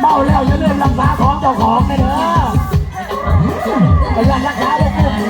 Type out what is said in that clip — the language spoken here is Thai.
เมาแล้วจะเริ่มลักษาของเจ้าของเลยเด้อไปยันรักษาได้เพื่